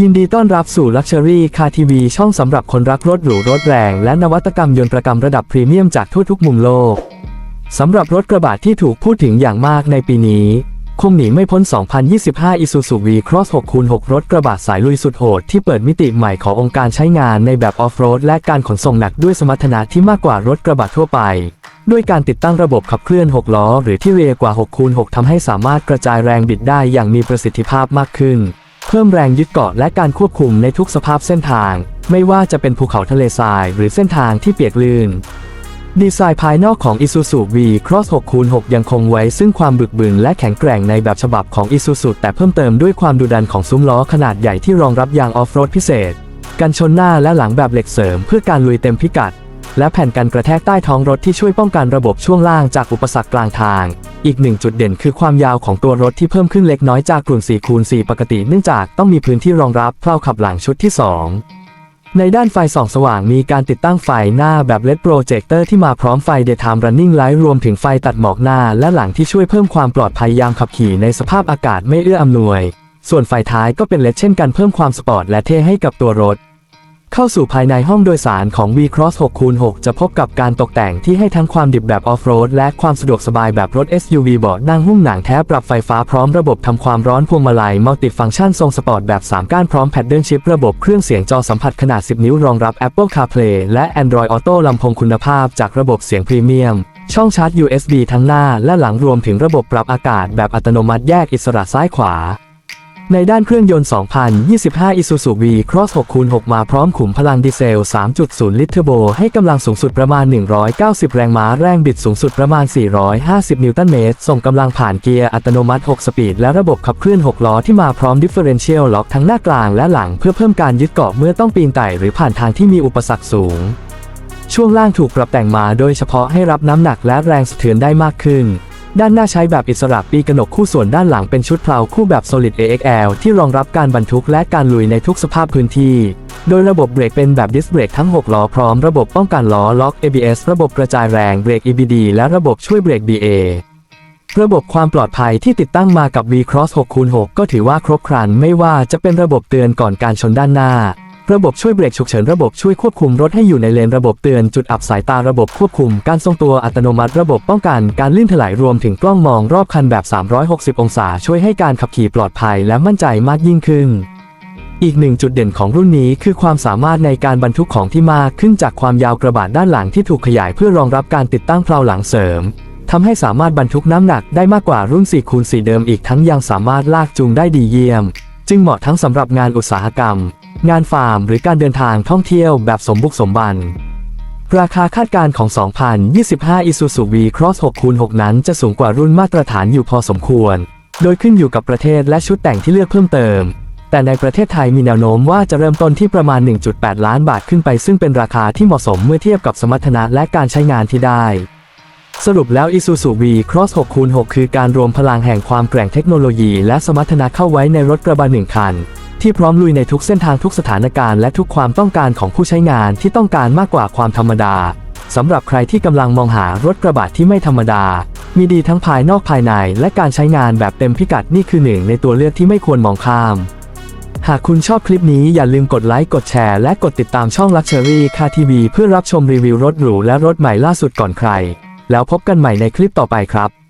ยินดีต้อนรับสู่ Luxury Car TV ช่องสำหรับคนรักรถหรูรถแรง และนวัตกรรมยนต์ประกำระดับพรีเมียมจากทั่วทุกมุมโลก สำหรับรถกระบะที่ถูกพูดถึงอย่างมากในปีนี้ คงหนีไม่พ้น 2025 Isuzu V-Cross 6x6 รถกระบะสายลุยสุดโหดที่เปิดมิติใหม่ขององค์การใช้งานในแบบออฟโรดและการขนส่งหนักด้วยสมรรถนะที่มากกว่ารถกระบะทั่วไป ด้วยการติดตั้งระบบขับเคลื่อน 6 ล้อ หรือที่เรียกว่า 6x6 ทำให้สามารถกระจายแรงบิดได้อย่างมีประสิทธิภาพมากขึ้น พิ่มแรงยึดเกาะและการควบคุมในทุกสภาพเส้นทาง ไม่ว่าจะเป็นภูเขาทะเลทราย หรือเส้นทางที่เปียกลื่น ดีไซน์ภายนอกของ Isuzu V-Cross 6x6 ยังคงไว้ซึ่งความบึกบึนและแข็งแกร่งในแบบฉบับของ Isuzu แต่เพิ่มเติมด้วยความดุดันของซุ้มล้อขนาดใหญ่ที่รองรับยางออฟโรดพิเศษ กันชนหน้าและหลังแบบเหล็กเสริมเพื่อการลุยเต็มพิกัด และแผ่นกันกระแทกใต้ท้องรถที่ช่วยป้องกันระบบช่วงล่างจากอุปสรรคกลางทาง อีกหนึ่งจุดเด่นคือความยาวของตัวรถที่เพิ่มขึ้นเล็กน้อยจากกลุ่ม4คูณ4ปกติเนื่องจากต้องมีพื้นที่รองรับเพลาขับหลังชุดที่ 2ในด้านไฟส่องสว่างมีการติดตั้งไฟหน้าแบบ LED Projector ที่มาพร้อมไฟ Daytime Running Light รวมถึงไฟตัดหมอกหน้าและหลังที่ช่วยเพิ่มความปลอดภัยยามขับขี่ในสภาพอากาศไม่เอื้ออำนวย ส่วนไฟท้ายก็เป็น LED เช่นกันเพิ่มความสปอร์ตและเท่ให้กับตัวรถ เข้าสู่ภายในห้องโดยสารของ V-Cross 6x6 จะพบกับการตกแต่งที่ให้ทั้งความดิบแบบออฟโรดและความสะดวกสบายแบบรถ SUV เบาะนั่งหุ้มหนังแท้ปรับไฟฟ้าพร้อมระบบทำความร้อนพวงมาลัยมัลติฟังก์ชันทรงสปอร์ตแบบ 3 ก้านพร้อมแพดเดิลชิประบบเครื่องเสียงจอสัมผัสขนาด 10 นิ้วรองรับ Apple CarPlay และ Android Auto ลำโพงคุณภาพจากระบบเสียงพรีเมียมช่องชาร์จ USB ทั้งหน้าและหลังรวมถึงระบบปรับอากาศแบบอัตโนมัติแยกอิสระซ้ายขวา ในด้านเครื่องยนต์ 2025 Isuzu V-Cross 6x6 มาพร้อมขุมพลังดีเซล 3.0 ลิตรเทอร์โบ ให้กำลังสูงสุดประมาณ 190 แรงม้า แรงบิดสูงสุดประมาณ 450 นิวตันเมตร ส่งกำลังผ่านเกียร์อัตโนมัติ 6 สปีด และระบบขับเคลื่อน 6 ล้อที่มาพร้อม Differential Lock ทั้งหน้ากลางและหลังเพื่อเพิ่มการยึดเกาะเมื่อต้องปีนไต่หรือผ่านทางที่มีอุปสรรคสูง ช่วงล่างถูกปรับแต่งมาโดยเฉพาะให้รับน้ำหนักและแรงสะเทือนได้มากขึ้น ด้านหน้าใช้แบบอิสระปีกระหนกคู่ส่วนด้านหลังเป็นชุดเพลาคู่แบบ Solid AXL ที่รองรับการบรรทุกและการลุยในทุกสภาพพื้นที่ โดยระบบเบรกเป็นแบบดิสเบรกทั้ง 6 ล้อพร้อมระบบป้องกันล้อล็อก ABS ระบบกระจายแรงเบรก EBD และระบบช่วยเบรก BA ระบบความปลอดภัยที่ติดตั้งมากับ V-Cross 6x6 ก็ถือว่าครบครันไม่ว่าจะเป็นระบบเตือนก่อนการชนด้านหน้า ระบบช่วยเบรกฉุกเฉินระบบช่วยควบคุมรถให้อยู่ในเลนระบบเตือนจุดอับสายตาระบบควบคุม การทรงตัวอัตโนมัติระบบป้องกันการลื่นถลายรวมถึงกล้องมองรอบคันแบบ 360 องศา ช่วยให้การขับขี่ปลอดภัยและมั่นใจมากยิ่งขึ้น อีกหนึ่งจุดเด่นของรุ่นนี้คือความสามารถในการบรรทุกของที่มากขึ้นจากความยาวกระบะด้านหลังที่ถูกขยายเพื่อรองรับการติดตั้งเพลาหลังเสริมทำให้สามารถบรรทุกน้ำหนักได้มากกว่ารุ่น4คูณ4เดิมอีกทั้งยังสามารถลากจูงได้ดีเยี่ยม จึงเหมาะทั้งสำหรับงานอุตสาหกรรม งานฟาร์มหรือการเดินทางท่องเที่ยวแบบสมบุกสมบัน ราคาคาดการณ์ของ 2025 Isuzu V-Cross 6x6 นั้นจะสูงกว่ารุ่นมาตรฐานอยู่พอสมควร โดยขึ้นอยู่กับประเทศและชุดแต่งที่เลือกเพิ่มเติม แต่ในประเทศไทยมีแนวโน้มว่าจะเริ่มต้นที่ประมาณ 1.8 ล้านบาทขึ้นไป ซึ่งเป็นราคาที่เหมาะสมเมื่อเทียบกับสมรรถนะและการใช้งานที่ได้สรุปแล้ว Isuzu V-Cross 6x6 คือการรวมพลังแห่งความแกร่งเทคโนโลยีและสมรรถนะเข้าไว้ในรถกระบะหนึ่งคัน ที่พร้อมลุยในทุกเส้นทางทุกสถานการณ์และทุกความต้องการของผู้ใช้งานที่ต้องการมากกว่าความธรรมดาสำหรับใครที่กำลังมองหารถกระบะที่ไม่ธรรมดา มีดีทั้งภายนอกภายในและการใช้งานแบบเต็มพิกัดนี่คือหนึ่งในตัวเลือกที่ไม่ควรมองข้าม หากคุณชอบคลิปนี้อย่าลืมกดไลค์กดแชร์และกดติดตามช่อง Luxury Car TV เพื่อรับชมรีวิวรถหรูและรถใหม่ล่าสุดก่อนใคร แล้วพบกันใหม่ในคลิปต่อไปครับ